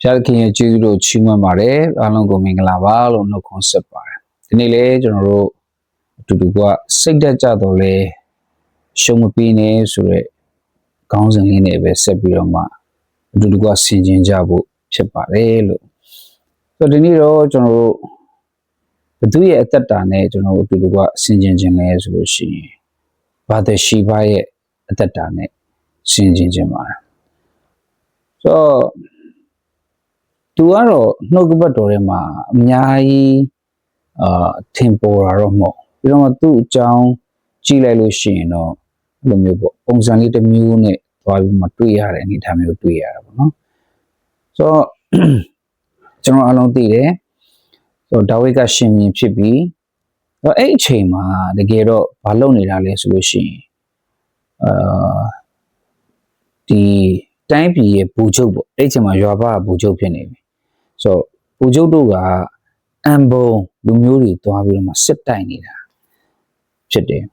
ဖျားသခင်ရဲ့ကျေးဇူးတော်ချီးမွမ်းပါတယ်အားလုံးကိုမင်္ဂလာပါလို့နှုတ်ခွန်းဆက်ပါတယ်ဒီနေ့လေကျွန်တော်တို့အတူတူကစိတ်တက်ကြတော့လေရှုံးမပြီးနေဆိုရက်ခေါင်းစဉ်လေးနဲ့ပဲဆက်ပြီးတော့မှအတူတူကဆင်ခြင်ကြဖို့ဖြစ်ပါတယ်လို့ဆိုတော့ဒီနေ့တော့ကျွန်တော်တို့ဘသူရဲ့အသက်တာနဲ့ကျွန်တော်တို့အတူတူကဆင်ခြင်ခြင်းလဲဆိုလို့ရှိရင်ဘာသက်ရှိပါရဲ့အသက်တာနဲ့ဆင်ခြင်ခြင်းပါတယ်ဆိုတော့ သူကတော့နှုတ်ကပတ်တော်ထဲမှာအများကြီးအာထင်ပေါ်တာတော့မဟုတ်ပြီးတော့မှသူ့အကြောင်းကြည့်လိုက်လို့ရှိရင်တော့အဲ့လိုမျိုးပေါ့ပုံစံလေးတစ်မျိုးနဲ့သွားပြီးမှတွေ့ရတဲ့အနေအထားမျိုးတွေ့ရတာပေါ့နော်ဆိုတော့ကျွန်တော်အလုံးသိတယ်ဆိုတော့ဒါဝိဒ်ကရှင်မြင်းဖြစ်ပြီးတော့အဲ့အချိန်မှာတကယ်တော့မလုပ်နေတာလဲဆိုလို့ရှိရင်အာဒီတိုင်းပြည်ရဲ့ဘူချုပ်ပေါ့အဲ့အချိန်မှာရွာဘကဘူချုပ်ဖြစ်နေပြီ ဆိုတော့ပူကျုပ်တို့ကအမ်ဘုံလူမျိုးတွေတွားပြီးတော့မှစစ်တိုက်နေတာဖြစ်တယ်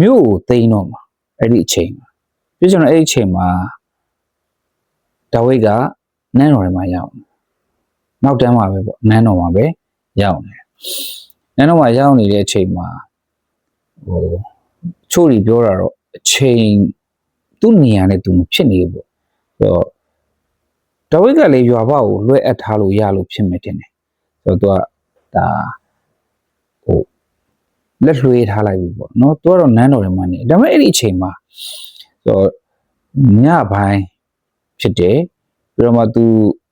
မြို့ကိုသိမ်းတော့မှာအဲ့ဒီအချိန်မှာပြကျွန်တော်အဲ့ဒီအချိန်မှာဒါဝိဒ်ကနန်းတော်ထဲမှာရောက်နေနောက်တန်းမှာပဲပေါ့နန်းတော်မှာပဲရောက်နေနန်းတော်မှာရောက်နေတဲ့အချိန်မှာဟိုချို့တွေပြောတာတော့အချိန်သူ့နေရာနဲ့သူမဖြစ်နေဘူးပေါ့ဆိုတော့ ဒါဝိဒ်ကလည်းရွာဘကိုလွှဲအပ်ထားလို့ရလို့ဖြစ်မယ်တင်တယ်ဆိုတော့သူကဒါဟိုလက်လွှဲထားလိုက်ပြီပေါ့နော်သူကတော့နန်းတော်ထဲမှာနေဒါပေမဲ့အဲ့ဒီအချိန်မှာဆိုတော့ညပိုင်းဖြစ်တယ်ပြီးတော့မှသူ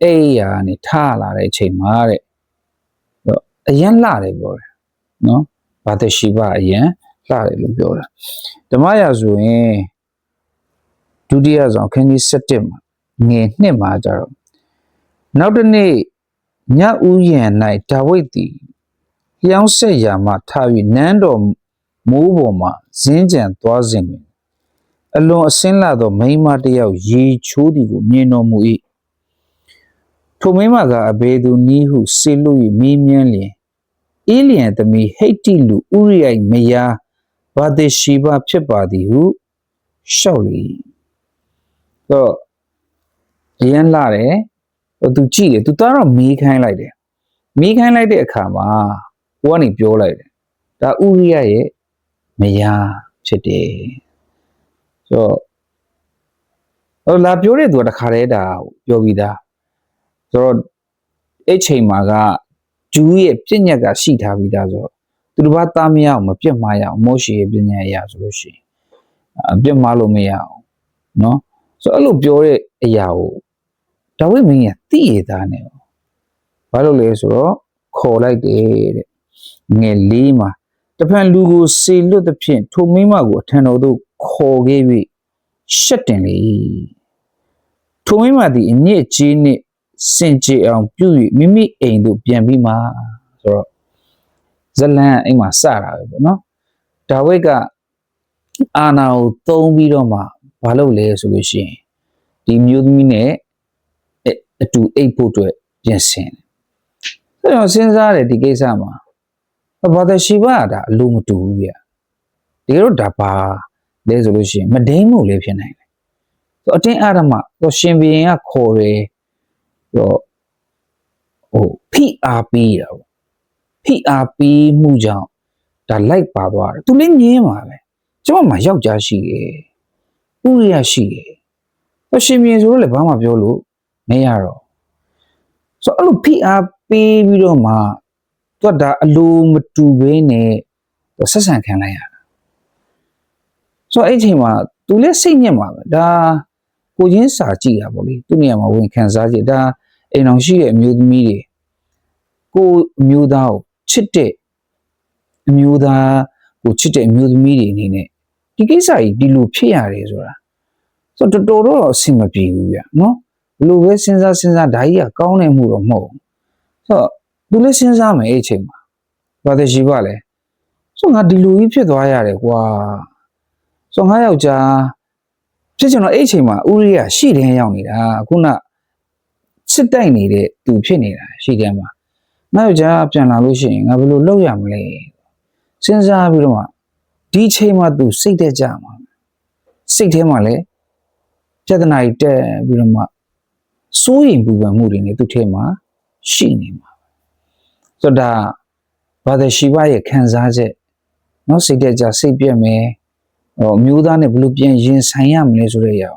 အိယာကနေထလာတဲ့အချိန်မှာတဲ့ဆိုတော့အရန်လှတယ်ပြောတယ်နော်ဘာသက်ရှိပါအရန်လှတယ်လို့ပြောတာဓမ္မရာဆိုရင်ဒုတိယဆောင်ခန်းကြီး7မှာ ငယ်နှစ်မှာကြတော့နောက်တစ်နေ့ညဦးရန်၌ဒါဝိဒ်သည်လျောင်းဆက်ရာမှထား၍နန်းတော်မိုးပေါ်မှဇင်းကြံသွားစဉ်တွင်အလွန်အစင်းလာသောမိန်းမတစ်ယောက်ရေချိုးသည်ကိုမြင်တော်မူ၏ထိုမိန်းမကအဘေသူနီးဟုစေလွတ်၍မေးမြန်းလျင်အေလျံသမီးဟိတ်တိလူဥရိယိုင်မယားဘာတိရှိဘဖြစ်ပါသည်ဟုလျှောက်လေ၏တော့အ ရန်လာတယ် ဟိုသူကြည့်တယ်သူသားတော့မေးခိုင်းလိုက်တယ်မေးခိုင်းလိုက်တဲ့အခါမှာဟိုကနေပြောလိုက်တယ်ဒါဥရိယရဲ့မယားဖြစ်တယ်ဆိုတော့ဟိုလာပြောတဲ့သူကတခါတည်းဒါပြောပြီးသားဆိုတော့အဲ့ချိန်မှာကဂျူးရဲ့ပြည့်ညက်ကရှိထားပြီးသားဆိုတော့သူတစ်ပါးသားမရအောင်မပြတ်မှားရအောင်မောရှိရဲ့ပြည့်ညက်အရာဆိုလို့ရှိရင်အပြတ်မှားလို့မရအောင်เนาะဆိုတော့အဲ့လိုပြောတဲ့အရာကို ဒါဝိဒ်မင်းကတိရသားနဲ့ဘာလို့လဲဆိုတော့ခေါ်လိုက်တယ်တဲ့ငယ်လေးမှာတဖန်လူကိုစေလွတ်သဖြင့်ထိုမိမကိုအထံတော်သို့ခေါ်ခဲ့၍ရှက်တင်လေထိုမိမသည်အညစ်အကြေးနှင့်စင်ကြယ်အောင်ပြု၍မိမိအိမ်သို့ပြန်ပြီးမှဆိုတော့ဇလန်အိမ်မှာစတာပဲပေါ့နော်ဒါဝိဒ်ကအာနာကိုသုံးပြီးတော့မှဘာလုပ်လဲဆိုလို့ရှိရင်ဒီမျိုးသမီးနဲ့ အတူအိတ်ဖို့အတွက်ပြင်ဆင်တယ်။အဲတော့စဉ်းစားတယ်ဒီကိစ္စမှာဘာသာရှိပါတာအလိုမတူဘူးဗျ။တကယ်တော့ဒါပါလဲဆိုလို့ရှိရင်မဒိမ့်မို့လည်းဖြစ်နိုင်တယ်။ဆိုအတင်းအဓမ္မဆိုရှင်ဘီရင်ကခေါ်တယ်တော့ဟိုဖိအားပေးတာပေါ့။ဖိအားပေးမှုကြောင့်ဒါလိုက်ပါသွားတယ်။သူလည်းငင်းပါပဲ။ကျမမှာယောက်ျားရှိတယ်။ဥရိယရှိတယ်။ဆိုရှင်ဘီရင်ဆိုတော့လည်းဘာမှပြောလို့ မရတော့ဆိုတော့အဲ့လိုဖိအားပေးပြီးတော့မှသူကဒါအလိုမတူဘဲနဲ့သူဆက်ဆံခံလိုက်ရတာဆိုတော့အဲ့ဒီအချိန်မှာသူလည်းစိတ်ညစ်မှာပဲဒါကိုချင်းစာကြည့်တာပေါ့လေသူ့နေရာမှာဝင်ခံစားကြည့်ဒါအိမ်အောင်ရှိတဲ့အမျိုးသမီးတွေကိုအမျိုးသားကိုချစ်တဲ့အမျိုးသားကိုချစ်တဲ့အမျိုးသမီးတွေအနေနဲ့ဒီကိစ္စကြီးဒီလိုဖြစ်ရတယ်ဆိုတာဆိုတော့တော်တော်တော့အဆင်မပြေဘူးဗျနော် ဘလို့ပဲစဉ်းစားစဉ်းစားဓာကြီးကကောင်းနေမှုတော့မဟုတ်ဘူးဆိုတော့သူလည်းစဉ်းစားမယ်အဲ့အချိန်မှာဘာသက်ရှိပါလဲဆိုတော့ငါဒီလူကြီးဖြစ်သွားရတယ်ကွာဆိုတော့ငါယောက်ျားဖြစ်ချင်တော့အဲ့အချိန်မှာဥရိယရှိတယ်ရောက်နေတာခုနစစ်တိုက်နေတဲ့သူဖြစ်နေတာရှိတယ်မှာငါယောက်ျားပြန်လာလို့ရှိရင်ငါဘယ်လိုလုပ်ရမလဲစဉ်းစားပြီးတော့မှဒီအချိန်မှာသူစိတ်တက်ကြမှာစိတ်ထဲမှာလည်းပြဿနာကြီးတက်ပြီးတော့မှ စိုးရင်ပူပန်မှုတွေနဲ့သူ့ထဲမှာရှိနေမှာဆိုတော့ဒါဘာသာရှိဘရဲ့ခံစားချက်เนาะစိတ်တက်ကြစိတ်ပြက်မယ်ဟိုအမျိုးသားနဲ့ဘယ်လိုပြန်ရင်ဆိုင်ရမလဲဆိုတဲ့အရာ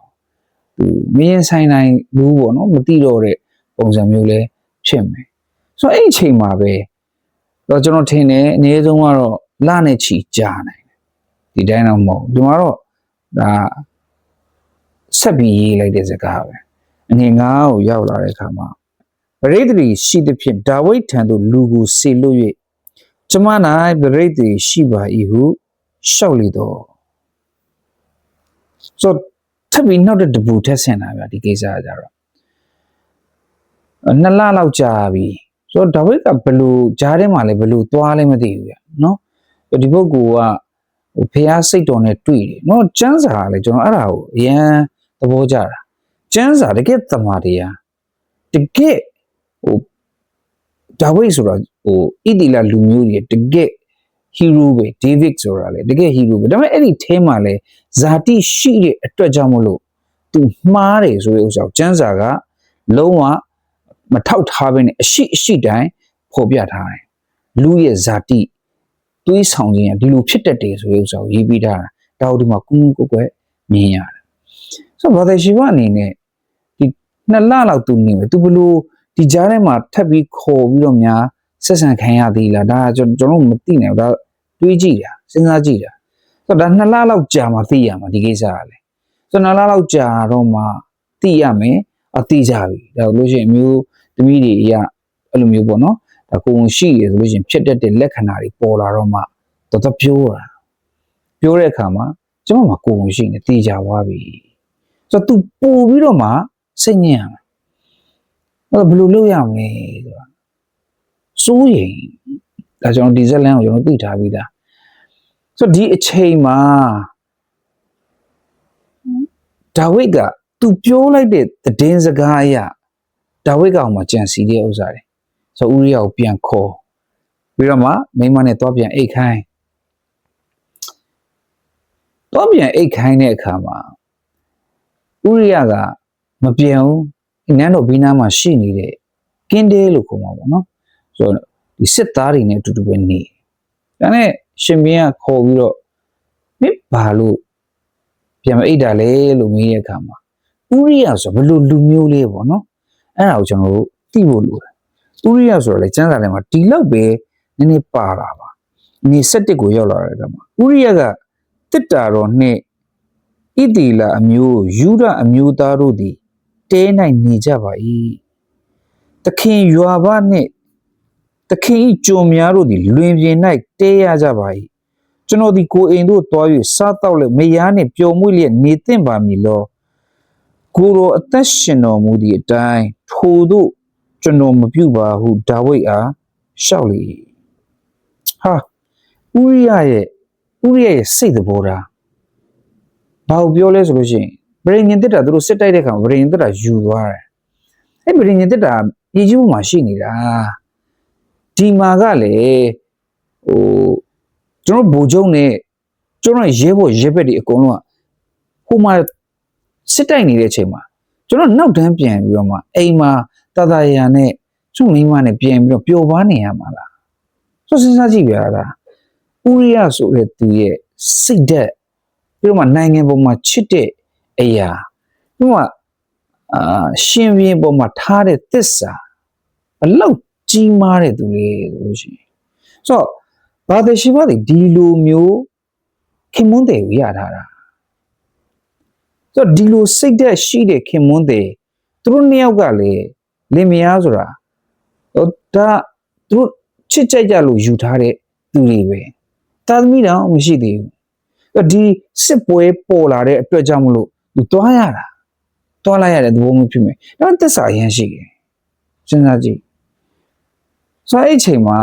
သူမရင်ဆိုင်နိုင်ဘူးပေါ့နော်မသိတော့တဲ့ပုံစံမျိုးလဲဖြစ်မယ်ဆိုတော့အဲ့ဒီအချိန်မှာပဲတော့ကျွန်တော်ထင်တယ်အနည်းဆုံးကတော့လနဲ့ချီကြာနိုင်တယ်ဒီတိုင်းတော့မဟုတ်ဒီမှာတော့ဒါဆက်ပြီးရေးလိုက်တဲ့စကားပဲ အနေငါးကိုရောက်လာတဲ့အခါမှာပရိသေတိရှိသဖြင့်ဒါဝိဒ်ထံသို့လူကိုစေလွတ်၍ကျမ၌ပရိသေတိရှိပါ၏ဟုလျှောက်လေတော့ဆိုထပ်ပြီးနောက်တဲ့တပူထက်ဆင်လာဗျာဒီကိစ္စကကြတော့နှစ်လလောက်ကြာပြီဆိုတော့ဒါဝိဒ်ကဘလို့ဂျားထဲမှာလည်းဘလို့သွားလဲမသိဘူးဗျာနော်ဒီပုဂ္ဂိုလ်ကဟိုဖះစိတ်တော်နဲ့တွေ့တယ်နော်ကျမ်းစာကလည်းကျွန်တော်အဲ့ဒါကိုအရန်သဘောကျတာ ကျမ်းစာတကယ်သမာတရားတကယ်ဟိုဒါဝိဒ်ဆိုတာဟိုဣတိလလူမျိုးတွေတကယ်ဟီးရိုးပဲဒေးဗစ်ဆိုတာလေတကယ်ဟီးရိုးပဲဒါပေမဲ့အဲ့ဒီအဲမှာလေဇာတိရှိတဲ့အတွက်ကြောင့်မလို့သူမှားတယ်ဆိုတဲ့ဥစ္စာကိုကျမ်းစာကလုံးဝမထောက်ထားဘဲနဲ့အရှိအရှိတိုင်းဖော်ပြထားတယ်လူရဲ့ဇာတိတွေးဆောင်ခြင်းကဒီလိုဖြစ်တတ်တယ်ဆိုတဲ့ဥစ္စာကိုရေးပြီးထားတာဒါတို့ဒီမှာကုကုကွယ်ကွယ်မြင်ရတယ်ဆိုတော့ဘာသာရှိဘအနေနဲ့ဒီ နှစ်လလောက်သူနေမယ်သူဘလို့ဒီကြားထဲမှာထပ်ပြီးခေါ်ပြီးတော့များဆက်ဆံခံရသေးလားဒါကကျွန်တော်တို့မသိနိုင်ဘူးဒါတွေးကြည့်တာစဉ်းစားကြည့်တာဆိုတော့ဒါနှစ်လလောက်ကြာမှသိရမှာဒီကိစ္စကလေဆိုတော့နှစ်လလောက်ကြာတော့မှသိရမယ်အသိကြပြီဒါလို့ရှိရင်အမျိုးသမီးတွေအရာအဲ့လိုမျိုးပေါ့နော်ဒါကိုယ်ရှိရဆိုလို့ရှိရင်ဖြစ်တတ်တဲ့လက္ခဏာတွေပေါ်လာတော့မှတော်တော်ပြောတာပြောတဲ့အခါမှာကျွန်မမှာကိုယ်ရှိနေသိကြသွားပြီဆိုတော့ तू ပို့ပြီးတော့မှ စိတ်ညစ်ရမယ်အဲ့တော့ဘယ်လိုလုပ်ရမလဲဆိုတာစိုးရင်ဒါကျွန်တော်ဒီဇက်လန်ကိုကျွန်တော်သိထားပြီးသားဆိုတော့ဒီအချိန်မှာဒါဝိဒ်က तू ပြောလိုက်တဲ့သတင်းစကားအရဒါဝိဒ်ကောင်မှကြံစီတဲ့ဥစ္စာတွေဆိုဥရိယကိုပြန်ခေါ်ပြီးတော့မှမိမနဲ့တော့ပြန်အိတ်ခိုင်းတော့ပြန်အိတ်ခိုင်းတဲ့အခါမှာဥရိယက မပြောင်းဘူးနန်းတော်ဘီနာမှာရှိနေတဲ့ကင်းတဲလို့ခေါ်မှာပေါ့နော်ဆိုတော့ဒီစစ်သားတွေနဲ့အတူတူပဲနေဒါနဲ့ရှင်ဘင်းကခေါ်ပြီးတော့မင်းဘာလို့ပြန်မအိတ်တာလဲလို့မေးတဲ့အခါမှာဥရိယဆိုဘယ်လိုလူမျိုးလေးပေါ့နော်အဲ့ဒါကိုကျွန်တော်တို့သိဖို့လိုတယ်ဥရိယဆိုတော့လေကျမ်းစာထဲမှာဒီလောက်ပဲနည်းနည်းပါတာပါနေ7ကိုရောက်လာတဲ့အခါမှာဥရိယကတစ်တာတော်နဲ့ဣတိလအမျိုးယူဒအမျိုးသားတို့သည် တဲ၌နေကြပါ၏သခင်ယွာဘနှင့်သခင်ဤကြုံများတို့သည်လွင်ပြင်၌တဲရကြပါ၏ကျွန်တော်ဒီကိုအိမ်တို့တွား၍စားတော့လေမယားနှင့်ပျော်မွေ့လျက်နေသင့်ပါမည်လောကိုယ်တော်အသက်ရှင်တော်မူသည့်အတိုင်းထိုတို့ကျွန်တော်မပြုပါဟုဒါဝိဒ်အားလျှောက်လေဟာဥရိယရဲ့ဥရိယရဲ့စိတ်သဘောထားဘာကိုပြောလဲဆိုလို့ရှိရင် ဗရိညင်တက်တာသူတို့စစ်တိုက်တဲ့ခါဗရိညင်တက်တာယူသွားတယ်အဲ့ဗရိညင်တက်တာပြည်ကြီးဘုံမှာရှိနေတာဒီမှာကလေဟိုကျွန်တော်ဗိုလ်ချုပ်နဲ့ကျွန်တော်ရဲဘော်ရဲဘက်တွေအကုန်လုံးကဟိုမှာစစ်တိုက်နေတဲ့အချိန်မှာကျွန်တော်နောက်တန်းပြန်ပြီးတော့မှအိမ်မှာတတရာနဲ့သူ့မိမနဲ့ပြန်ပြီးတော့ပျော်ပါနေရမှာလားဆိုစဉ်းစားကြည့်ပြရတာဥရိယဆိုတဲ့သူရဲ့စိတ်ဓာတ်ပြီးတော့မှနိုင်ငံပေါ်မှာချစ်တဲ့ အရာပြီးတော့မှအာရှင်ပြင်းပေါ်မှာထားတဲ့သစ္စာဘလောက်ကြီးမားတဲ့သူလေဆိုလို့ရှိရင်ဆိုတော့ဘာသာရှိပါဒီလိုမျိုးခင်မွန်းတယ်ကိုရထားတာဆိုတော့ဒီလိုစိတ်ဓာတ်ရှိတဲ့ခင်မွန်းတယ်သူတို့နှစ်ယောက်ကလည်းလင်မယားဆိုတာဟိုဒါသူတို့ချစ်ကြိုက်ကြလို့ယူထားတဲ့သူတွေပဲသာသမီတောင်မရှိသေးဘူးအဲ့ဒီစစ်ပွဲပေါ်လာတဲ့အတွက်ကြောင့်မလို့ သူသွားရတာသွားလိုက်ရတဲ့သဘောမျိုးဖြစ်မယ်ဒါသစ္စာရမ်းရှိတယ်စဉ်းစားကြည့်ဆိုတော့အဲ့အချိန်မှာ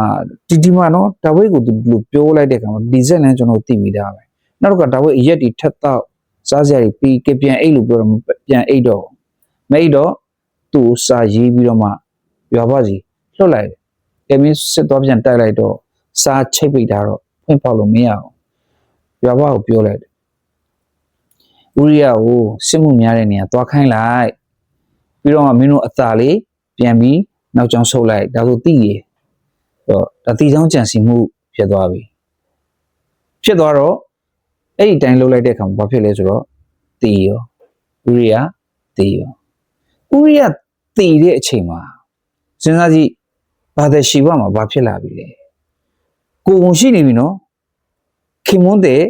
ဒီဒီမှာနော်ဒါဝိတ်ကိုသူလို့ပြောလိုက်တဲ့အခါမှာဒီဇက်လန်ကျွန်တော်သိပြီးသားပဲနောက်ကဒါဝိတ်အရက်ဒီထက်တော့စားစရာတွေပြီးကပြန်အိတ်လို့ပြောတော့ပြန်အိတ်တော့မအိတ်တော့သူ့စာရေးပြီးတော့မှရွာဘစီလွတ်လိုက်တယ်။ကဲမင်းစစ်သွားပြန်တိုက်လိုက်တော့စာချိတ်ပိတ်တာတော့ဖွင့်ပေါက်လို့မရအောင်။ရွာဘကိုပြောလိုက်တယ်။ ဥရိယကိုစစ်မှုများတဲ့နေရာသွားခိုင်းလိုက်။ပြပြီးတော့မှမင်းတို့အသာလေးပြန်ပြီးနောက်ကျောင်းဆုပ်လိုက်ဒါဆိုတိရေတော့ဒါတိချောင်းကြံစီမှုဖြစ်သွားပြီဖြစ်သွားတော့အဲ့ဒီတိုင်းလှုပ်လိုက်တဲ့အခါမှာဘာဖြစ်လဲဆိုတော့တီရောဥရိယတီရောဥရိယတီတဲ့အချိန်မှာစဉ်းစားကြည့်ဘာသက်ရှိဘမှာဘာဖြစ်လာပြီလဲကိုယ်ဝင်ရှိနေပြီနော်ခင်မွန်းတဲ့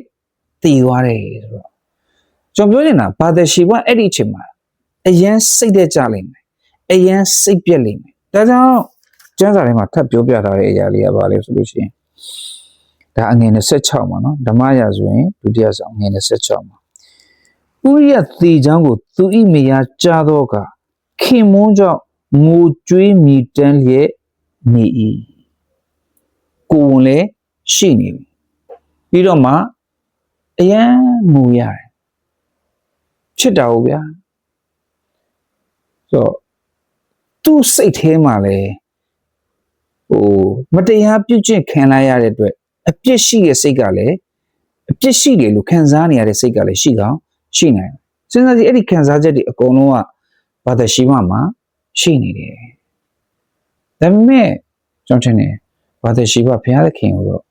တီသွားတယ်ဆိုတော့ ကျွန်တော်ပြောနေတာဘာသက်ရှိဘအဲ့ဒီအချိန်မှာအရန်စိတ်သက်ကြလိမ့်မယ်အရန်စိတ်ပြက်လိမ့်မယ်ဒါကြောင့်ကျမ်းစာထဲမှာထပ်ပြောပြထားတဲ့အရာလေးကဘာလဲဆိုလို့ရှိရင်ဒါအငယ်26မှာနော်ဓမ္မရာဆိုရင်ဒုတိယဆောင်အငယ်26မှာဥရိယသေချောင်းကိုသူဤမယားကြားတော့ကခင်မွန်းကြောင့်ငိုကြွေးမြည်တမ်းလျက်နေ၏ကိုယ်ဝင်လည်းရှိနေပြီပြီးတော့မှအရန်ငိုရတယ် ချစ်တာဟုတ်ဗျာဆိုတော့သူ့စိတ်ထဲမှာလဲဟိုမတရားပြုကျင့်ခံလိုက်ရတဲ့အတွက်အပြစ်ရှိတဲ့စိတ်ကလည်းအပြစ်ရှိတယ်လို့ခံစားနေရတဲ့စိတ်ကလည်းရှိကောင်ရှိနိုင်တယ်စဉ်းစားကြည့်အဲ့ဒီခံစားချက်တွေအကုန်လုံးကဘာသာရှိမှမှာရှိနေတယ်ဒါပေမဲ့ကျွန်တော်ထင်တယ်ဘာသာရှိမှဘုရားသခင်ကိုတော့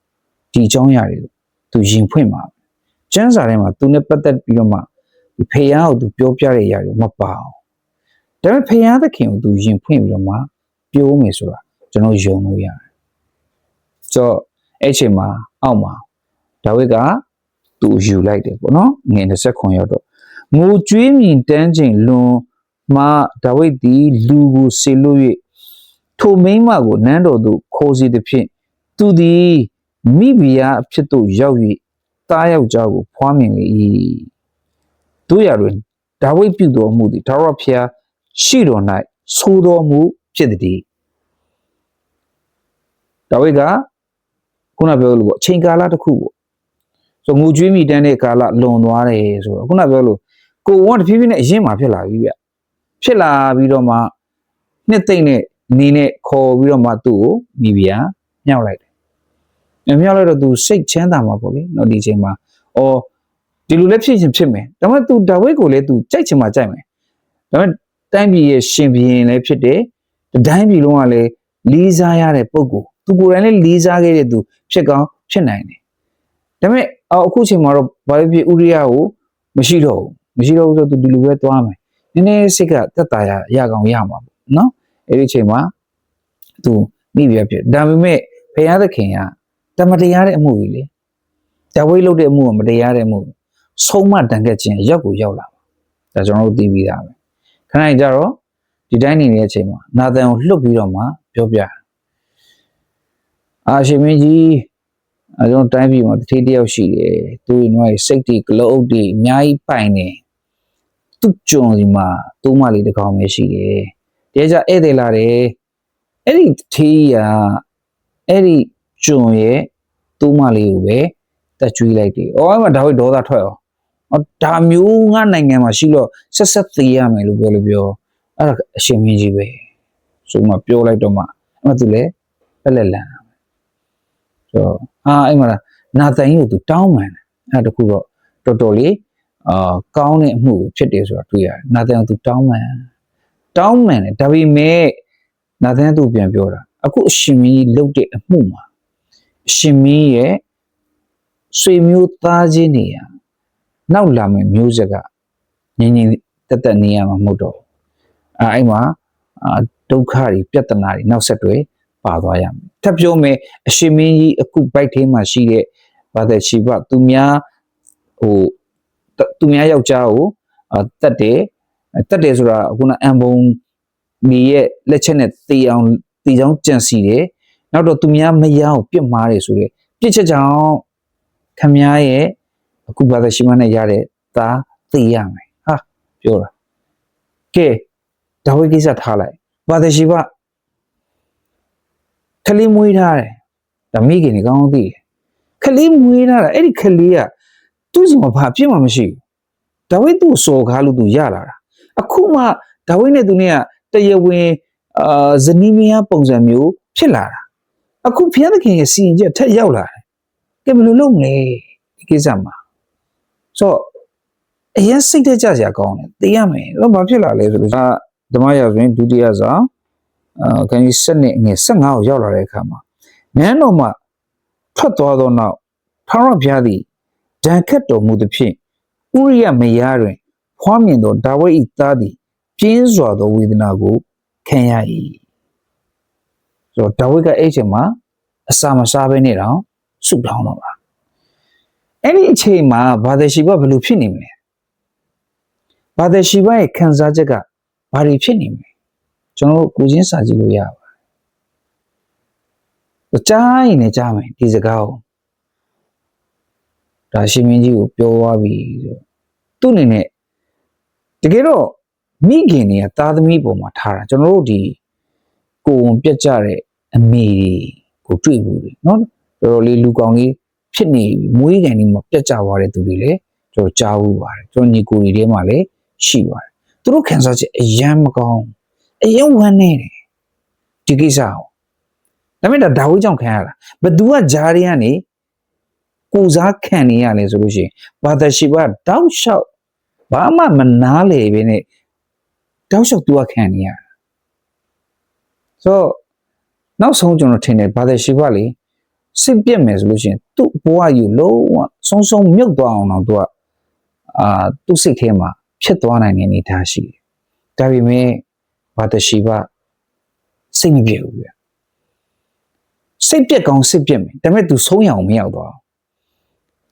ဒီအကြောင်းအရာတွေကိုသူယင်ဖွင့်မှာကျမ်းစာထဲမှာသူနဲ့ပတ်သက်ပြီးတော့မှ ဒီဖခင်ကိုသူပြောပြတဲ့အရာတွေမပါအောင်ဒါပေမဲ့ဖခင်သခင်ကိုသူယင်ဖွင့်ပြီးတော့မှပြောမယ်ဆိုတာကျွန်တော်ယုံလို့ရတယ်ဆိုတော့အဲ့အချိန်မှာအောက်မှာဒါဝိဒ်ကသူယူလိုက်တယ်ပေါ့နော်ငွေ29ရောက်တော့ငိုကြွေးမြင်တန်းချိန်လွန်မှဒါဝိဒ်သည်လူကိုဆေလို့၍ထိုမိန်းမကိုနန်းတော်သို့ခေါ်စီသည်ဖြင့်သူသည်မိဖုရားအဖြစ်သို့ရောက်၍တားယောက်ျားကိုဖွားမြင်လေ၏ တို့ရတွင်ဒါဝိဒ်ပြုတော်မူသည်ဒါဝရဖျားရှိတော်၌သိုးတော်မူဖြစ်သည်ဒါဝိဒ်ကခုနပြောလို့ပေါ့အချိန်ကာလတစ်ခုပေါ့ဆိုငိုကြွေးမိတန်းတဲ့ကာလလွန်သွားတယ်ဆိုတော့ခုနပြောလို့ကိုဝတ်တဖြည်းဖြည်းနဲ့အရင်မှာဖြစ်လာပြီဗျဖြစ်လာပြီးတော့မှနှစ်သိမ့်နဲ့နေနဲ့ခေါ်ပြီးတော့မှသူ့ကိုမိဖုရားမြောက်လိုက်တယ်မြောက်လိုက်တော့သူစိတ်ချမ်းသာမှာပေါ့လေနော်ဒီချိန်မှာအော် ဒီလိုလည်းဖြစ်ရင်ဖြစ်မယ်ဒါမှမဟုတ် तू ဒါဝိဒ်ကိုလည်း तू ကြိုက်ချင်မှကြိုက်မယ်ဒါမှတိုင်းပြည်ရဲ့ရှင်ဘီရင်လည်းဖြစ်တယ်တိုင်းပြည်လုံးကလည်းလေးစားရတဲ့ပုံကိုသူကိုယ်တိုင်လည်းလေးစားခဲ့တဲ့သူဖြစ်ကောင်းဖြစ်နိုင်တယ်ဒါပေမဲ့အခုချိန်မှာတော့ဘာဖြစ်ဥရိယကိုမရှိတော့ဘူးမရှိတော့ဘူးဆိုတော့သူဒီလိုပဲသွားမယ်နည်းနည်းစိတ်ကတက်တာရရကောင်ရမှာပေါ့နော်အဲ့ဒီချိန်မှာသူမိပြဖြစ်ဒါပေမဲ့ဘုရားသခင်ကတမတရားတဲ့အမှုကြီးလေတဝိတ်လုပ်တဲ့အမှုကမတရားတဲ့အမှုပဲ ဆုံးမတန်ခဲ့ခြင်းရက်ကိုရောက်လာဒါကျွန်တော်တို့သိပြီးသားပဲခဏကြတော့ဒီတိုင်းနေတဲ့အချိန်မှာနာသန်ကိုလှုပ်ပြီးတော့မှပြောပြအာရှင်မင်းကြီးအဲကျွန်တော်တိုင်းပြည်မှာတတိတယောက်ရှိတယ်သူ့ရဲ့စိတ်တီဂလုတ်တီအများကြီးပိုင်နေသူ့ကြုံဒီမှာသူ့မလေးတစ်ကောင်ပဲရှိတယ်တဲကြဧည့်သည်လာတယ်အဲ့ဒီထေးရအဲ့ဒီကြုံရဲ့သူ့မလေးကိုပဲတက်ကျွေးလိုက်တယ်။အော်အဲ့မှာဒါဝိဒေါသထွက်အောင်။အော် ဒါမျိုးငါနိုင်ငံမှာရှိတော့ဆက်ဆက်သေးရမယ်လို့ပြောလို့ပြော။အဲ့ဒါအရှင်မင်းကြီးပဲ။ဆိုမှပြောလိုက်တော့မှအဲ့မှာသူလည်းပက်လက်လန်။ဆိုတော့အာအဲ့မှာနာတန်ကြီးကိုသူတောင်းပန်တယ်။အဲ့ဒါတခုတော့တော်တော်လေးအာကောင်းတဲ့အမှုဖြစ်တယ်ဆိုတာတွေ့ရတယ်။နာတန်ကသူတောင်းပန်တောင်းပန်တယ်ဒါပေမဲ့နာတန်ကသူပြန်ပြောတာအခုအရှင်မင်းကြီးလုပ်တဲ့အမှုမှာအရှင်မင်းရဲ့ဆွေမျိုးသားချင်းနေရ နောက်လာမယ့်မျိုးဆက်ကငင်းငင်းတက်တက်နေရမှာမဟုတ်တော့အဲအဲ့မှာအာဒုက္ခတွေပြဿနာတွေနောက်ဆက်တွဲပါသွားရမယ်ထပ်ပြောမယ်အရှင်မင်းကြီးအခုဘိုက်ထဲမှာရှိတဲ့ဘာသက်ရှိဘသူများဟိုသူများယောက်ျားကိုတက်တယ်တက်တယ်ဆိုတာခုနအံပုံမိရဲ့လက်ချက်နဲ့တေအောင်တေချောင်းကြံစီတယ်နောက်တော့သူများမရအောင်ပြစ်မှားတယ်ဆိုတဲ့ပြစ်ချက်ကြောင့်ခမည်းရဲ့ အခုဘာသာရှိမနဲ့ရတဲ့သားသိရမယ်ဟာပြောတာကဲဒါဝိကိစ္စထားလိုက်ဘာသာရှိဘခလေးမွေးထားတယ်ဒါမိခင်တွေကောင်းကောင်းသိတယ်ခလေးမွေးထားတာအဲ့ဒီခလေးကသူ့စီမှာဘာပြစ်မှမရှိဘူးဒါဝိသူ့စော်ကားလို့သူရလာတာအခုမှဒါဝိနဲ့သူနဲ့ကတရားဝင်အာဇနီးမယားပုံစံမျိုးဖြစ်လာတာအခုဘုရားသခင်ရဲ့စီရင်ချက်ထက်ရောက်လာတယ်ကဲဘယ်လိုလုပ်မလဲဒီကိစ္စမှာ ဆိုတော့အရင်စိတ်တက်ကြစရာကောင်းတယ်သိရမယ်တော့ဘာဖြစ်လာလဲဆိုလို့အာဓမ္မရာဇဝင်ဒုတိယစာအာခန်းကြီး7နှစ်ငယ်15ကိုရောက်လာတဲ့အခါမှာနန်းတော်မှထွက်သွားသောနောက်ထာဝရဘုရားသည်ဒဏ်ခတ်တော်မူသည်ဖြင့်ဥရိယမယားတွင်ဖွားမြင်သောဒါဝိဒ်၏သားသည်ပြင်းစွာသောဝေဒနာကိုခံရ၏ဆိုတော့ဒါဝိဒ်ကအဲ့အချိန်မှာအစာမစားဘဲနဲ့တော့ဆုတောင်းတော့တာ အဲ့ဒီအချိန်မှာဘာသာရှိဘဘယ်လိုဖြစ်နေမလဲဘာသာရှိဘရဲ့ခံစားချက်ကဘာတွေဖြစ်နေမလဲကျွန်တော်တို့ကိုချင်းစာကြည့်လို့ရပါတယ်ကြားရင်လည်းကြားမယ်ဒီစကားကိုဒါရှင်မင်းကြီးကိုပြောသွားပြီဆိုသူ့အနေနဲ့တကယ်တော့မိခင်တွေကသားသမီးပေါ်မှာထားတာကျွန်တော်တို့ဒီကိုယ်ဝင်ပြတ်ကြတဲ့အမေတွေကိုတွေ့ဘူးလေနော်တော်တော်လေးလူကောင်လေး ဖြစ်နေပြီမွေးကန်လေးမှာပြတ်ကြသွားတဲ့သူတွေလည်းကျွန်တော်ကြားဘူးပါတယ်ကျွန်တော်ညီကိုတွေထဲမှာလည်းရှိပါတယ်သူတို့ခံစားချက်အယမ်းမကောင်းအယမ်းဝမ်းနေတယ်ဒီကိစ္စကိုဒါပေမဲ့ဒါဒါဝိကြောင့်ခံရတာဘသူကဂျားတွေကနေကိုစားခံနေရလဲဆိုလို့ရှိရင်ဘာသာရှိပါတောက်လျှောက်ဘာမှမနားလေပဲနဲ့တောက်လျှောက်သူကခံနေရတာဆိုတော့နောက်ဆုံးကျွန်တော်ထင်တယ်ဘာသာရှိပါလေ စစ်ပြက်မယ်ဆိုလို့ရှိရင်သူ့ဘဝယူလုံးဝဆုံးဆုံးမြုပ်သွားအောင်တော့သူကအာသူ့စိတ်ထဲမှာဖြစ်သွားနိုင်တဲ့အနေအထားရှိတယ်ဒါပေမဲ့ဘာသာရှိပါစိတ်မပြေဘူးဗျစိတ်ပြက်ကောင်းစိတ်ပြက်မယ်ဒါပေမဲ့ तू ဆုံးရအောင်မရောက်တော့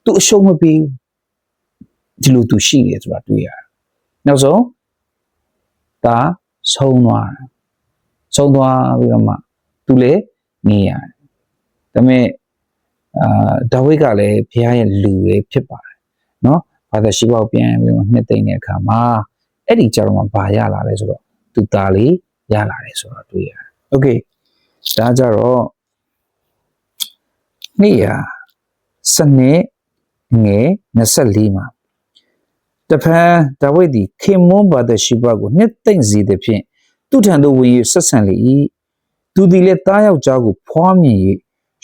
သူအရှုံးမပေးဘူးဒီလို तू ရှိတယ်ဆိုတာတွေ့ရတယ်နောက်ဆုံးဒါဆုံးသွားတာဆုံးသွားပြီးတော့မှ तू လည်းနေရတယ် ဒါပေမဲ့အာဒါဝိဒ်ကလည်းဘုရားရဲ့လူပဲဖြစ်ပါတယ်เนาะဘာသာရှိပေါက်ပြန်ပြီးတော့နှစ်သိမ့်တဲ့အခါမှာအဲ့ဒီကြတော့မှဘာရလာလဲဆိုတော့သူသားလေးရလာတယ်ဆိုတော့တွေ့ရတယ်โอเคဒါကြတော့နေ့ရစနစ်ငယ်24မှာတဖန်ဒါဝိဒ်သည်ခင်မွန်းဘာသာရှိဘကိုနှစ်သိမ့်စေသည်ဖြင့်သူထံသို့ဝင်၍ဆက်ဆံလေ၏သူသည်လည်းတားယောက်ျားကိုဖွားမြင်၍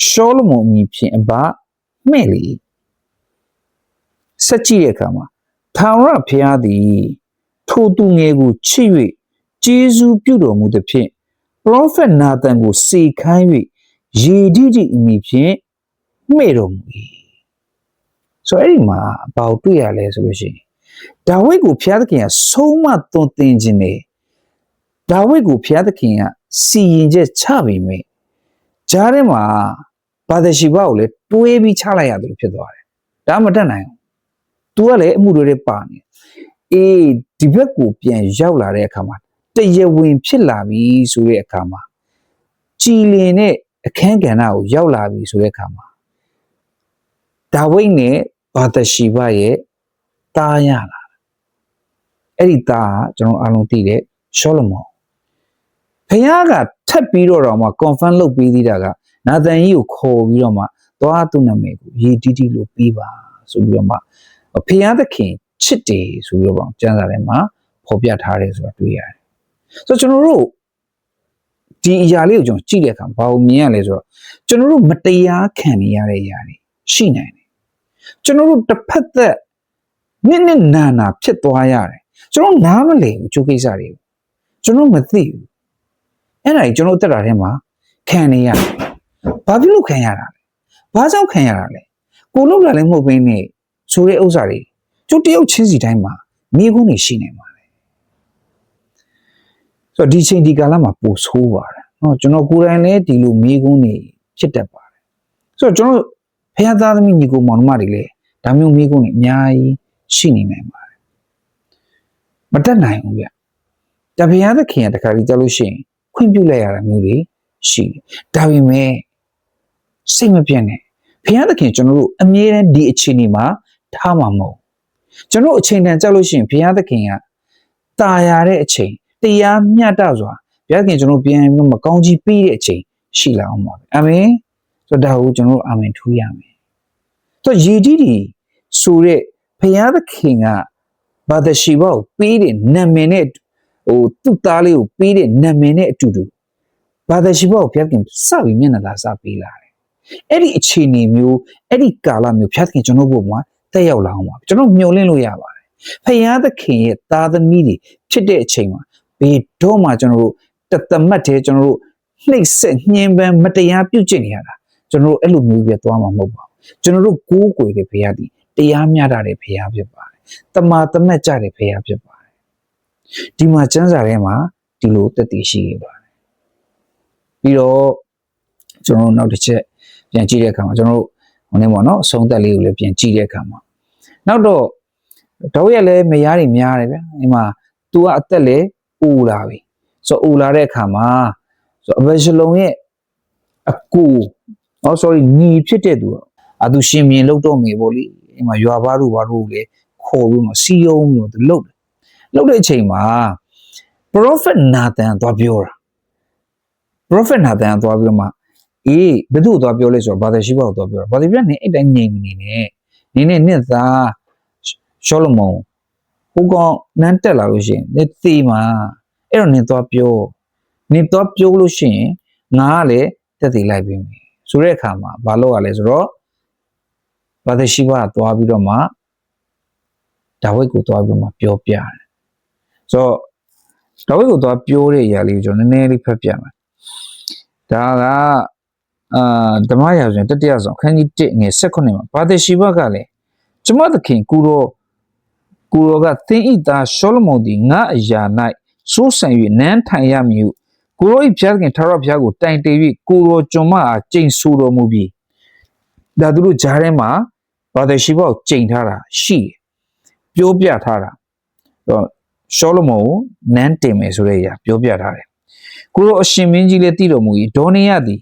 ရှောလမုန်အမည်ဖြင့်အဘမှဲ့လေ၏ဆက်ကြည့်တဲ့အခါမှာထာဝရဘုရားသည်ထိုသူငယ်ကိုချစ်၍ကျေးဇူးပြုတော်မူသည်ဖြင့်ပရောဖက်နာသန်ကိုစေခိုင်း၍ယေဒိတိအမည်ဖြင့်မှဲ့တော်မူ၏ဆိုတော့အဲ့ဒီမှာဘာကိုတွေ့ရလဲဆိုလို့ရှိရင်ဒါဝိဒ်ကိုဘုရားသခင်ကဆုံးမသွန်သင်ခြင်းနဲ့ဒါဝိဒ်ကိုဘုရားသခင်ကစီရင်ချက်ချပေမဲ့ဂျားထဲမှာ ဘာသာရှိဘကိုလည်းတွေးပြီးချလိုက်ရတယ်လို့ဖြစ်သွားတယ်ဒါမတတ်နိုင်ဘူး तू ကလည်းအမှုတွေပါနေအေးဒီဘက်ကိုပြန်ရောက်လာတဲ့အခါမှာတရဝင်ဖြစ်လာပြီဆိုတဲ့အခါမှာကြည်လင်တဲ့အခန်းကဏ္ဍကိုရောက်လာပြီဆိုတဲ့အခါမှာဒါဝိဒ်နဲ့ဘာသာရှိဘရဲ့တားရလာအဲ့ဒီတားကကျွန်တော်အားလုံးသိတဲ့ရှောလမုန်ဘုရားကထပ်ပြီးတော့တော့မှ confirm လုပ်ပြီးသေးတာက နာသန်ကြီးကိုခေါ်ပြီးတော့မှသွားသူ့နာမည်ကိုယေတီတီလို့ပြီးပါဆိုပြီးတော့မှဘုရားသခင်ချစ်တယ်ဆိုပြီးတော့ကျမ်းစာထဲမှာဖော်ပြထားတယ်ဆိုတာတွေ့ရတယ်ဆိုတော့ကျွန်တော်တို့ဒီအရာလေးကိုကျွန်တော်ကြည့်တဲ့အခါဘာလို့မြင်ရလဲဆိုတော့ကျွန်တော်တို့မတရားခံနေရတဲ့အရာတွေရှိနိုင်တယ်ကျွန်တော်တို့တစ်ဖက်သက်နစ်နစ်နာနာဖြစ်သွားရတယ်ကျွန်တော်နားမလည်ဘူးချိုးကိစ္စတွေကျွန်တော်မသိဘူးအဲ့ဒါကြီးကျွန်တော်တက်တာထဲမှာခံနေရတယ် ဘာဖြစ်လို့ခံရတာလဲဘာကြောင့်ခံရတာလဲကိုလုံးလာလည်းမဟုတ်ဘဲနဲ့ဆိုတဲ့ဥစ္စာတွေကျုပ်တယောက်ချင်းစီတိုင်းမှာမိကုန်းတွေရှိနေမှာလေဆိုတော့ဒီချိန်ဒီကာလမှာပိုဆိုးပါတယ်เนาะကျွန်တော်ကိုယ်တိုင်လည်းဒီလိုမိကုန်းတွေဖြစ်တတ်ပါတယ်ဆိုတော့ကျွန်တော်ဖခင်သားသမီးညီကိုမောင်နှမတွေလည်းဒါမျိုးမိကုန်းတွေအများကြီးရှိနေနိုင်ပါတယ်မတတ်နိုင်ဘူးဗျတပရားသခင်ကတခါကြီးကြလို့ရှိရင်ခွင့်ပြုလိုက်ရတာမျိုးတွေရှိတယ်ဒါပေမဲ့ စိတ်မပြတ်နဲ့ဘုရားသခင်ကျွန်တော်တို့အမြဲတမ်းဒီအခြေအနေမှာထားမှာမဟုတ်ကျွန်တော်အချိန်တန်ကြောက်လို့ရှိရင်ဘုရားသခင်ကตาရတဲ့အချိန်တရားမျှတစွာဘုရားသခင်ကျွန်တော်ပြန်ပြီးမကောင်းကြီးပြီးတဲ့အချိန်ရှိလာအောင်ပါအာမင်ဆိုတော့ဒါကိုကျွန်တော်အာမင်ထူးရမယ်ဆိုတော့ယေဒီဒီဆိုတဲ့ဘုရားသခင်ကဘာသာရှိဘောပေးတဲ့နာမည်နဲ့ဟိုသူ့သားလေးကိုပေးတဲ့နာမည်နဲ့အတူတူဘာသာရှိဘောဘုရားသခင်စပြီးမျက်နှာသာစပေးလာတယ် အဲ့ဒီအခြေအနေမျိုးအဲ့ဒီကာလမျိုးဘုရားသခင်ကျွန်တော်ဘုံမှာတက်ရောက်လာအောင်ပါကျွန်တော်မျှော်လင့်လို့ရပါတယ်ဖခင်သခင်ရဲ့သားသမီးတွေဖြစ်တဲ့အချိန်မှာဘဘေးတော့မှကျွန်တော်တို့တသမတ်တဲ့ကျွန်တော်တို့နှိပ်စက်ညှင်းပန်းမတရားပြုတ်ကျင့်နေရတာကျွန်တော်တို့အဲ့လိုမျိုးပြသွားမှာမဟုတ်ပါဘူးကျွန်တော်တို့ကိုးကွယ်တဲ့ဘုရားသည်တရားမျှတတဲ့ဘုရားဖြစ်ပါတယ်တမာတမတ်ကြတဲ့ဘုရားဖြစ်ပါတယ်ဒီမှာကျမ်းစာထဲမှာဒီလိုတက်တည်ရှိနေပါတယ်ပြီးတော့ကျွန်တော်တို့နောက်တစ်ချက် ပြန်ကြည့်တဲ့အခါမှာကျွန်တော်တို့ဟိုနေပေါ့နော်အဆုံးသက်လေးကိုလည်းပြန်ကြည့်တဲ့အခါမှာနောက်တော့တော့ရက်လည်းမရားတွေများတယ်ဗျဒီမှာ तू ကအသက်လည်းအိုလာပြီဆိုတော့အိုလာတဲ့အခါမှာဆိုတော့အဘရှလုံရဲ့အကူအော် sorry ညီဖြစ်တဲ့သူကအသူရှင်မြင်လို့တော့မေပေါ့လေဒီမှာရွာဘာတို့ဘာတို့လေခေါ်ပြီးမှစီယုံပြီးတော့သူလှုပ်တယ်လှုပ်တဲ့အချိန်မှာ prophet Nathan သွားပြောတာ prophet Nathan သွားပြီးတော့မှ အေးဘယ်သူ့ကိုသွားပြောလဲဆိုတော့ဘာသာရှိဘကိုသွားပြောတာဘာသာရှိဘကနေအဲ့တိုင်းငြိမ်နေနဲ့နင်းနဲ့နှစ်သားရှောလမုန်ဟိုကောင်နန်းတက်လာလို့ရှိရင်နေသေးမှာအဲ့တော့နင်သွားပြောနင်သွားပြောလို့ရှိရင်ငါကလည်းတက်သေးလိုက်ပြီမယ်ဆိုတဲ့အခါမှာဘာလို့ရလဲဆိုတော့ဘာသာရှိဘကသွားပြီးတော့မှဒါဝိတ်ကိုသွားပြီးတော့မှပြောပြတယ်ဆိုတော့ဒါဝိတ်ကိုသွားပြောတဲ့အရာလေးကိုကျွန်တော်နည်းနည်းလေးဖတ်ပြမယ်ဒါက အာဓမ္မရာဇဝင်တတိယဆောင်ခန်းကြီး1ငယ်16မှာဘာသာရှိဘကလည်းကျမသခင်ကူတော်ကိုရောကသင်ဤသားရှောလမုန်သည်ငါအရာ၌စိုးစံ၍နန်းထိုင်ရမည်ဟုကိုရောဤဘုရားသခင်ထာဝရဘုရားကိုတိုင်တည်၍ကိုရောကျွန်မအားကျိန်ဆိုတော်မူပြီးဒါသူတို့ဂျားထဲမှာဘာသာရှိဘောက်ကျိန်ထားတာရှိတယ်ပြောပြထားတာတော့ရှောလမုန်ကိုနန်းတင်မယ်ဆိုတဲ့အရာပြောပြထားတယ်ကိုရောအရှင်မင်းကြီးလည်းတည်တော်မူ၏ဒေါနေယသည်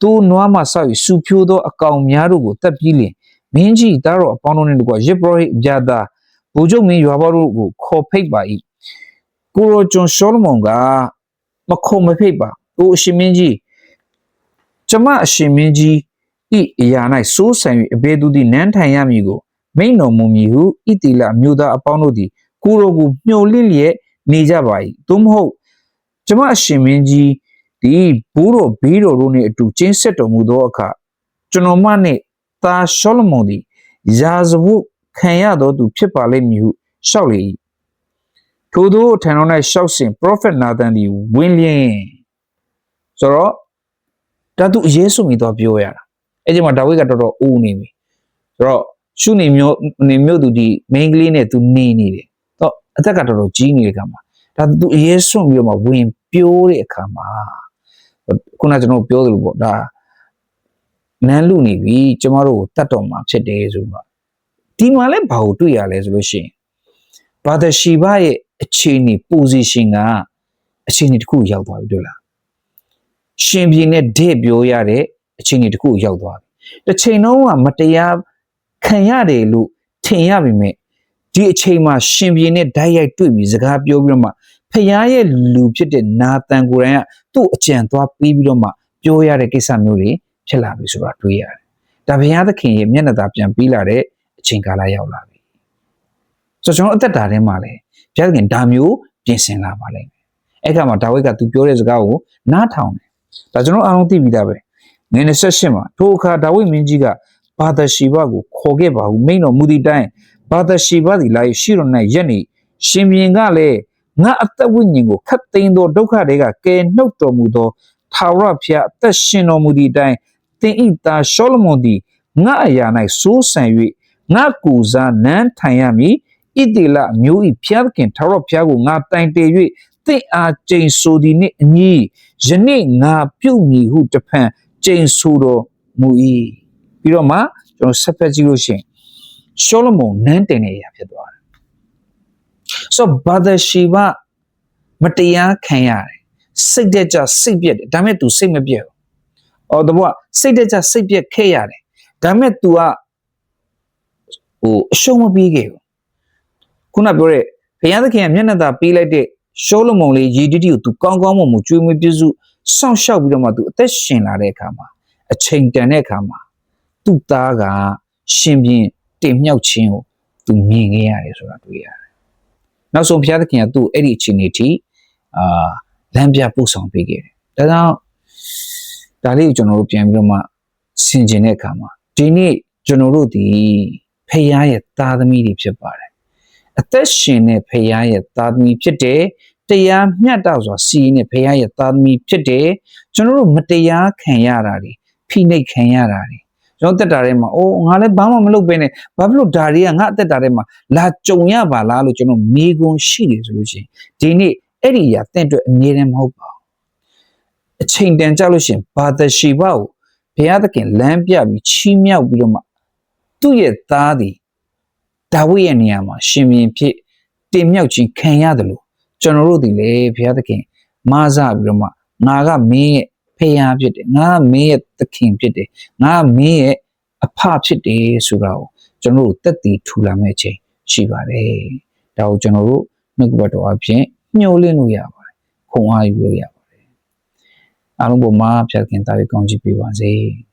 သူနွားမှဆောက်၍စူဖြိုးသောအကောင်များတို့ကိုတပ်ပြီးလင်မင်းကြီးသားတော်အပေါင်းတို့နှင့်တကွယေဘရဟိဗျာသားဗိုလ်ချုပ်မင်းရွာဘော်တို့ကိုခေါ်ဖိတ်ပါ၏ကိုရောကျွန်းရှောလမုန်ကမခုံမဖိတ်ပါအိုအရှင်မင်းကြီးကျမအရှင်မင်းကြီးဤအရာ၌စိုးစံ၍အဘယ်သူသည်နန်းထိုင်ရမည်ကိုမိန်တော်မူမည်ဟုဣတိလမြို့သားအပေါင်းတို့သည်ကိုရောကိုမျှော်လင့်လျက်နေကြပါ၏သို့မဟုတ်ကျမအရှင်မင်းကြီး ဒီဘိုးတော်ဘေးတော်တို့နှင့်အတူကျင်းဆက်တော်မူသောအခါကျွန်တော်မနှင့်သားရှောလမုန်သည်ယာဇဝတ်ခံရသောသူဖြစ်ပါလိမ့်မည်ဟုရှောက်လေ၏ထို့သောထံတော်၌ရှောက်စဉ် prophet Nathan သည်ဝင်လျင်ဆိုတော့ဒါသူအရေးဆုံးပြီးတော့ပြောရတာအဲ့ဒီမှာဒါဝိဒ်ကတော်တော်အိုးနေပြီဆိုတော့ရှုနေမျိုးနေမျိုးသူဒီ main ကလေးနဲ့သူနေနေတယ်တော့အသက်ကတော်တော်ကြီးနေတဲ့ကမှာဒါသူအရေးဆုံးပြီးတော့မှဝင်ပြိုးတဲ့အခါမှာ ခုနကျွန်တော်ပြောသလိုပေါ့ဒါနန်းလူနေပြီကျမတို့ကိုတတ်တော်မှာဖြစ်တယ်ဆိုတော့ဒီမှာလည်းဘာကိုတွေ့ရလဲဆိုလို့ရှိရင်ဘာသာရှိဘရဲ့အခြေအနေ position ကအခြေအနေတစ်ခုရောက်သွားပြီတွေ့လားရှင်ပြင်းနဲ့ဒဲ့ပြောရတဲ့အခြေအနေတစ်ခုရောက်သွားပြီတစ်ချိန်လုံးကမတရားခံရတယ်လို့ထင်ရပြီမဲ့ဒီအချိန်မှာရှင်ပြင်းနဲ့ဓာတ်ရိုက်တွေ့ပြီးစကားပြောပြီးတော့မှ ဖခင်ရဲ့လူဖြစ်တဲ့နာသန်ကိုယ်တိုင်ကသူ့အကြံသွားပြီးပြီးတော့မှပြောရတဲ့ကိစ္စမျိုးတွေဖြစ်လာပြီဆိုတာတွေ့ရတယ်။ဒါဘုရားသခင်ရဲ့မျက်နှာသာပြန်ပြီးလာတဲ့အချိန်ကာလရောက်လာပြီ။ဆိုတော့ကျွန်တော်အသက်တာထဲမှာလည်းဘုရားသခင်ဒါမျိုးပြင်ဆင်လာပါလိမ့်မယ်။အဲ့ခါမှာဒါဝိဒ်ကသူပြောတဲ့စကားကိုနားထောင်တယ်။ဒါကျွန်တော်အားလုံးသိပြီးသားပဲ။ငွေ28မှာထိုအခါဒါဝိဒ်မင်းကြီးကဘာသာရှိဘကိုခေါ်ခဲ့ပါဟုမိန်တော်မူသည့်တိုင်ဘာသာရှိဘသည်လာ၍ရှိတော်၌ရက်နေရှင်ဘင်ကလည်း ငါအသက်ဝိညာဉ်ကိုခတ်သိမ်းသောဒုက္ခတွေကကယ်နှုတ်တော်မူသောထာဝရဘုရားအသက်ရှင်တော်မူသည့်အတိုင်းသင်ဤသားရှောလမုန်သည်ငါအရာ၌စိုးစံ၍ငါကူစားနန်းထိုင်ရမည်ဣတိလအမျိုးဤဘုရားသခင်ထာဝရဘုရားကိုငါတိုင်တည်၍သင်အားကျိန်ဆိုသည်နှင့်အညီယနေ့ငါပြုတ်မည်ဟုတဖန်ကျိန်ဆိုတော်မူ၏ပြီးတော့မှကျွန်တော်ဆက်ဖက်ကြည့်လို့ရှိရင်ရှောလမုန်နန်းတင်နေရဖြစ်သွားတယ် ဆိုတော့ဘာသာရှိဘမတရားခံရတယ်စိတ်တက်ကြစိတ်ပြက်တယ်ဒါပေမဲ့ तू စိတ်မပြက်ဘူးအော်တဘောစိတ်တက်ကြစိတ်ပြက်ခဲ့ရတယ်ဒါပေမဲ့ तू ကဟိုအရှုံးမပြီးခဲ့ဘူးခုနပြောတဲ့ဘုရားသခင်ကမျက်နှာသာပေးလိုက်တဲ့ရှောလမုန်လေးယေတိတိကို तू ကောင်းကောင်းမွန်မွန်ကျွေးမွေးပြစုစောင့်ရှောက်ပြီးတော့မှ तू အသက်ရှင်လာတဲ့အခါမှာအချိန်တန်တဲ့အခါမှာသူ့သားကရှင်ပြင်းတင်မြောက်ခြင်းကို तू မြင်ခဲ့ရတယ်ဆိုတာတွေ့ရတယ် ် နောက်ဆုံးဘုရားသခင်ကသူ့အဲ့ဒီအချိန်လေးထိအာလမ်းပြပို့ဆောင်ပေးခဲ့တယ်ဒါကြောင့်ဒါလေးကိုကျွန်တော်တို့ပြန်ပြီးတော့မှဆင်ခြင်တဲ့အခါမှာဒီနေ့ကျွန်တော်တို့ဒီဖခင်ရဲ့သားသမီးတွေဖြစ်ပါတယ်အသက်ရှင်တဲ့ဖခင်ရဲ့သားသမီးဖြစ်တယ်တရားမျှတစွာစီရင်တဲ့ဘုရားရဲ့သားသမီးဖြစ်တယ်ကျွန်တော်တို့မတရားခံရတာတွေဖိနှိပ်ခံရတာတွေ ကျွန်တော်တက်တာထဲမှာအိုးငါလည်းဘာမှမလုပ်ဘဲနဲ့ဘာဖြစ်လို့ဒါတွေကငါအသက်တာထဲမှာလာကြုံရပါလားလို့ကျွန်တော်မေးခွန်းရှိတယ်ဆိုလို့ရှိရင်ဒီနေ့အဲ့ဒီအရာတင့်အတွက်အမြဲတမ်းမဟုတ်ပါဘူးအချိန်တန်ကြလို့ရှိရင်ဘာသာရှိပါကိုဘုရားသခင်လမ်းပြပြီးချီးမြှောက်ပြီးတော့မှသူ့ရဲ့သားသည်ဒါဝိဒ်ရဲ့နေရာမှာရှင်ဘုရင်ဖြစ်တင်မြှောက်ခြင်းခံရတယ်လို့ကျွန်တော်တို့ဒီလေဘုရားသခင်မဆပြီးတော့မှငါကမင်းရဲ့ ဖခင်ဖြစ်တယ်ငါကမင်းရဲ့သခင်ဖြစ်တယ်ငါကမင်းရဲ့အဖဖြစ်တယ်ဆိုတာကိုကျွန်တော်တို့တက်တည်ထူလာမဲ့ချိန်ရှိပါတယ်ဒါကိုကျွန်တော်တို့နှုတ်ကပတ်တော်အဖြစ်ညှို့လင့်လို့ရပါတယ်ခုံအားယူလို့ရပါတယ်အားလုံးပေါ်မှာဖျက်ခင်တာပြီးကောင်းချီးပေးပါစေ။